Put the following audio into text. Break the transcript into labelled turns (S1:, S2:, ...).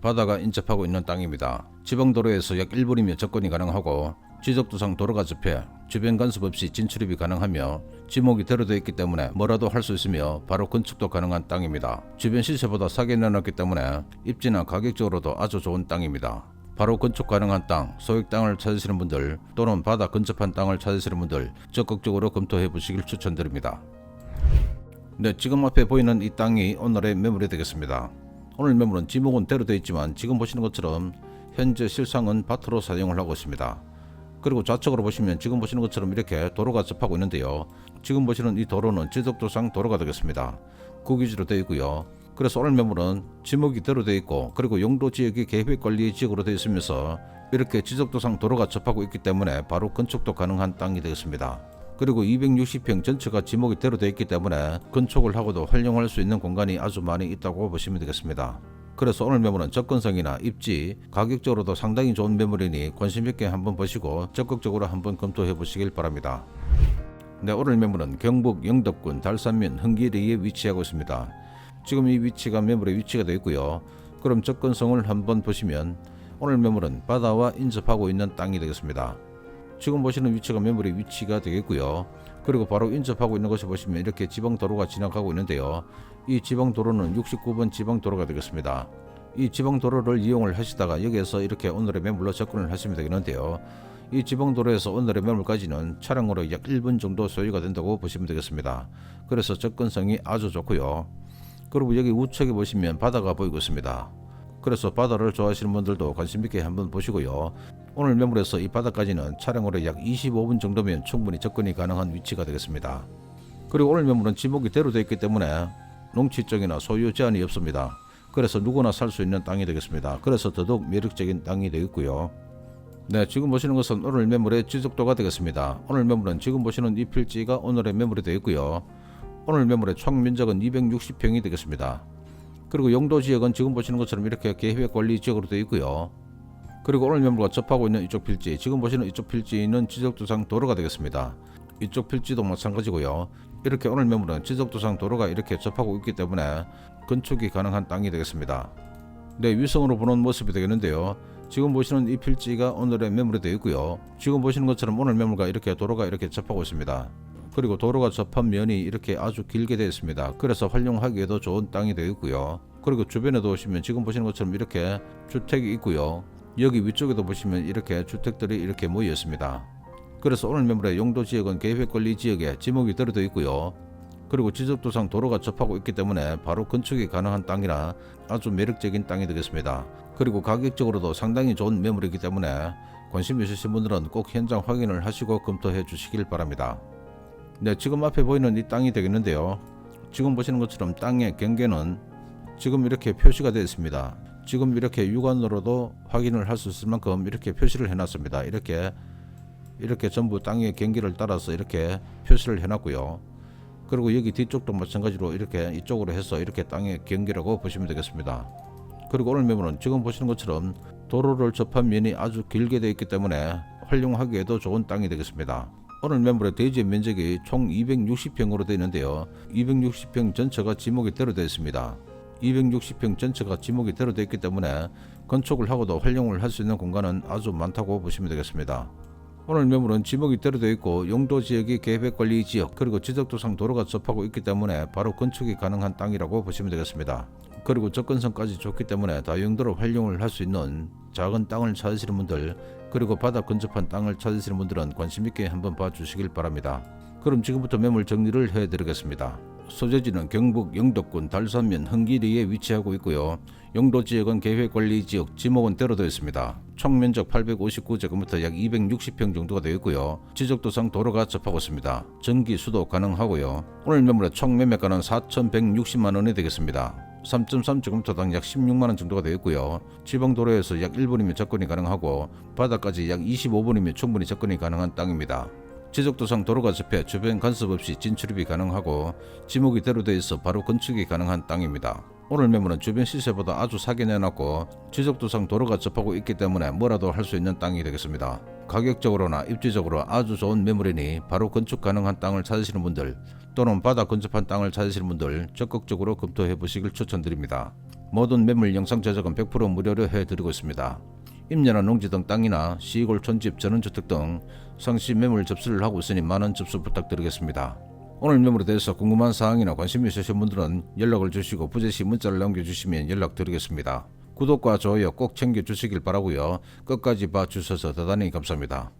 S1: 바다가 인접하고 있는 땅입니다. 지방도로에서 약 1분이면 접근이 가능하고 지적도상 도로가 접해 주변 간섭 없이 진출입이 가능하며 지목이 대로되어 있기 때문에 뭐라도 할 수 있으며 바로 건축도 가능한 땅입니다. 주변 시세보다 싸게 내놨기 때문에 입지나 가격적으로도 아주 좋은 땅입니다. 바로 건축 가능한 땅, 소액 땅을 찾으시는 분들 또는 바다 근접한 땅을 찾으시는 분들 적극적으로 검토해 보시길 추천드립니다. 네, 지금 앞에 보이는 이 땅이 오늘의 매물이 되겠습니다. 오늘 매물은 지목은 대로되어 있지만 지금 보시는 것처럼 현재 실상은 밭으로 사용을 하고 있습니다. 그리고 좌측으로 보시면 지금 보시는 것처럼 이렇게 도로가 접하고 있는데요. 지금 보시는 이 도로는 지적도상 도로가 되겠습니다. 구기지로 되어 있고요. 그래서 오늘 매물은 지목이 대로 되어 있고 그리고 용도 지역이 계획관리 지역으로 되어 있으면서 이렇게 지적도상 도로가 접하고 있기 때문에 바로 건축도 가능한 땅이 되겠습니다. 그리고 260평 전체가 지목이 대로되어 있기 때문에 건축을 하고도 활용할 수 있는 공간이 아주 많이 있다고 보시면 되겠습니다. 그래서 오늘 매물은 접근성이나 입지, 가격적으로도 상당히 좋은 매물이니 관심 있게 한번 보시고 적극적으로 한번 검토해 보시길 바랍니다. 네, 오늘 매물은 경북 영덕군 달산면 흥기리에 위치하고 있습니다. 지금 이 위치가 매물의 위치가 되어 있고요. 그럼 접근성을 한번 보시면 오늘 매물은 바다와 인접하고 있는 땅이 되겠습니다. 지금 보시는 위치가 매물의 위치가 되겠고요. 그리고 바로 인접하고 있는 것을 보시면 이렇게 지방도로가 지나가고 있는데요. 이 지방도로는 69번 지방도로가 되겠습니다. 이 지방도로를 이용을 하시다가 여기에서 이렇게 오늘의 매물로 접근을 하시면 되겠는데요. 이 지방도로에서 오늘의 매물까지는 차량으로 약 1분 정도 소요가 된다고 보시면 되겠습니다. 그래서 접근성이 아주 좋고요. 그리고 여기 우측에 보시면 바다가 보이고 있습니다. 그래서 바다를 좋아하시는 분들도 관심 있게 한번 보시고요. 오늘 매물에서 이 바다까지는 차량으로 약 25분 정도면 충분히 접근이 가능한 위치가 되겠습니다. 그리고 오늘 매물은 지목이 대로되어 있기 때문에 농지 쪽이나 소유 제한이 없습니다. 그래서 누구나 살 수 있는 땅이 되겠습니다. 그래서 더더욱 매력적인 땅이 되겠고요. 네, 지금 보시는 것은 오늘 매물의 지속도가 되겠습니다. 오늘 매물은 지금 보시는 이 필지가 오늘의 매물이 되겠고요. 오늘 매물의 총 면적은 260평이 되겠습니다. 그리고 용도 지역은 지금 보시는 것처럼 이렇게 계획 관리 지역으로 되어 있고요. 그리고 오늘 매물과 접하고 있는 이쪽 필지, 지금 보시는 이쪽 필지는 지적도상 도로가 되겠습니다. 이쪽 필지도 마찬가지고요. 이렇게 오늘 매물은 지적도상 도로가 이렇게 접하고 있기 때문에 건축이 가능한 땅이 되겠습니다. 네, 위성으로 보는 모습이 되겠는데요. 지금 보시는 이 필지가 오늘의 매물이 되어 있고요. 지금 보시는 것처럼 오늘 매물과 이렇게 도로가 이렇게 접하고 있습니다. 그리고 도로가 접한 면이 이렇게 아주 길게 되어 있습니다. 그래서 활용하기에도 좋은 땅이 되어 있고요. 그리고 주변에도 오시면 지금 보시는 것처럼 이렇게 주택이 있고요. 여기 위쪽에도 보시면 이렇게 주택들이 이렇게 모여 있습니다. 그래서 오늘 매물의 용도 지역은 계획관리 지역에 지목이 들어져 있고요. 그리고 지적도상 도로가 접하고 있기 때문에 바로 건축이 가능한 땅이라 아주 매력적인 땅이 되겠습니다. 그리고 가격적으로도 상당히 좋은 매물이기 때문에 관심 있으신 분들은 꼭 현장 확인을 하시고 검토해 주시길 바랍니다. 네, 지금 앞에 보이는 이 땅이 되겠는데요. 지금 보시는 것처럼 땅의 경계는 지금 이렇게 표시가 되어 있습니다. 지금 이렇게 육안으로도 확인을 할 수 있을 만큼 이렇게 표시를 해놨습니다. 이렇게 이렇게 전부 땅의 경계를 따라서 이렇게 표시를 해놨고요. 그리고 여기 뒤쪽도 마찬가지로 이렇게 이쪽으로 해서 이렇게 땅의 경계라고 보시면 되겠습니다. 그리고 오늘 매물은 지금 보시는 것처럼 도로를 접한 면이 아주 길게 되어 있기 때문에 활용하기에도 좋은 땅이 되겠습니다. 오늘 매물의 대지 면적이 총 260평으로 되어 있는데요. 260평 전체가 지목이 대로되어 있습니다. 260평 전체가 지목이 대로되어 있기 때문에 건축을 하고도 활용을 할 수 있는 공간은 아주 많다고 보시면 되겠습니다. 오늘 매물은 지목이 대로되어 있고 용도 지역이 계획관리 지역 그리고 지적도상 도로가 접하고 있기 때문에 바로 건축이 가능한 땅이라고 보시면 되겠습니다. 그리고 접근성까지 좋기 때문에 다용도로 활용을 할 수 있는 작은 땅을 찾으시는 분들 그리고 바다 근접한 땅을 찾으시는 분들은 관심 있게 한번 봐주시길 바랍니다. 그럼 지금부터 매물 정리를 해드리겠습니다. 소재지는 경북 영덕군 달산면 흥기리에 위치하고 있고요. 용도 지역은 계획관리 지역, 지목은 대로되어 있습니다. 총 면적 859제곱미터 약 260평 정도가 되어 있고요. 지적도상 도로가 접하고 있습니다. 전기, 수도 가능하고요. 오늘 매물의 총 매매가는 4,160만 원이 되겠습니다. 3.3제곱미터당 약 16만원 정도가 되었고요. 지방도로에서 약 1분이면 접근이 가능하고 바다까지 약 25분이면 충분히 접근이 가능한 땅입니다. 지적도상 도로가 접해 주변 간섭 없이 진출입이 가능하고 지목이 대로되어 있어 바로 건축이 가능한 땅입니다. 오늘 매물은 주변 시세보다 아주 싸게 내놨고 지적도상 도로가 접하고 있기 때문에 뭐라도 할 수 있는 땅이 되겠습니다. 가격적으로나 입지적으로 아주 좋은 매물이니 바로 건축 가능한 땅을 찾으시는 분들 또는 바다 근접한 땅을 찾으시는 분들 적극적으로 검토해 보시길 추천드립니다. 모든 매물 영상 제작은 100% 무료로 해드리고 있습니다. 임야나 농지 등 땅이나 시골 촌집 전원주택 등 상시 매물 접수를 하고 있으니 많은 접수 부탁드리겠습니다. 오늘 매물에 대해서 궁금한 사항이나 관심이 있으신 분들은 연락을 주시고 부재시 문자를 남겨주시면 연락드리겠습니다. 구독과 좋아요 꼭 챙겨주시길 바라고요. 끝까지 봐주셔서 대단히 감사합니다.